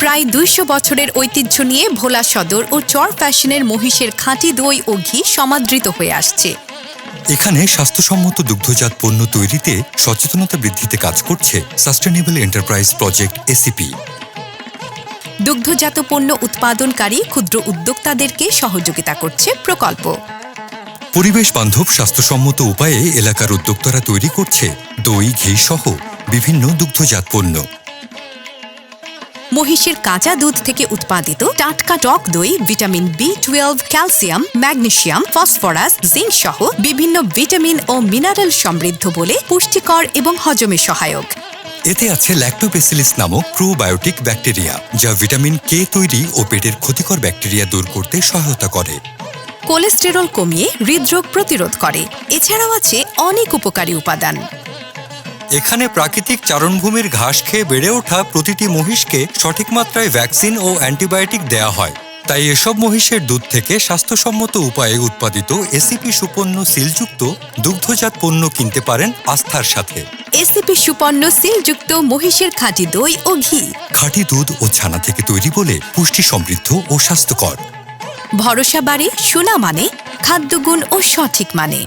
প্রায় দুইশো বছরের ঐতিহ্য নিয়ে ভোলা সদর ও চর ফ্যাশনের মহিষের খাঁটি দই ও ঘি সমাদৃত হয়ে আসছে। এখানে স্বাস্থ্যসম্মত দুগ্ধজাত পণ্য তৈরিতে সচেতনতা বৃদ্ধিতে কাজ করছে সাস্টেনেবল এন্টারপ্রাইজ প্রজেক্ট এসিপি দুগ্ধজাত পণ্য উৎপাদনকারী ক্ষুদ্র উদ্যোক্তাদেরকে সহযোগিতা করছে প্রকল্প। পরিবেশ বান্ধব স্বাস্থ্যসম্মত উপায়ে এলাকার উদ্যোক্তারা তৈরি করছে দই ঘি সহ বিভিন্ন দুগ্ধজাত পণ্য। মহিষের কাঁচা দুধ থেকে উৎপাদিত টাটকা টক দই vitamin B twelve calcium magnesium phosphorus zinc সহ বিভিন্ন ভিটামিন ও মিনারেল সমৃদ্ধ বলে পুষ্টিকর এবং হজমে সহায়ক। এতে আছে ল্যাক্টোবেসিলিস নামক প্রোবায়োটিক ব্যাকটেরিয়া যা ভিটামিন কে তৈরি ও পেটের ক্ষতিকর ব্যাকটেরিয়া দূর করতে সহায়তা করে। কোলেস্টেরল কমিয়ে হৃদরোগ প্রতিরোধ করে। এছাড়াও আছে অনেক উপকারী উপাদান। এখানে প্রাকৃতিক চারণভূমির ঘাস খেয়ে বেড়ে ওঠা প্রতিটি মহিষকে সঠিক মাত্রায় ভ্যাকসিন ও অ্যান্টিবায়োটিক দেয়া হয়। তাই এসব মহিষের দুধ থেকে স্বাস্থ্যসম্মত উপায়ে উৎপাদিত এসিপি সুপন্ন সিলযুক্ত দুগ্ধজাত পণ্য কিনতে পারেন আস্থার সাথে। এসিপি সুপন্ন সিলযুক্ত মহিষের খাঁটি দই ও ঘি। খাঁটি দুধ ও ছানা থেকে তৈরি বলে পুষ্টি সমৃদ্ধ ও স্বাস্থ্যকর। ভরসা বাড়ে সোনা মানে খাদ্যগুণ ও সঠিক মানে।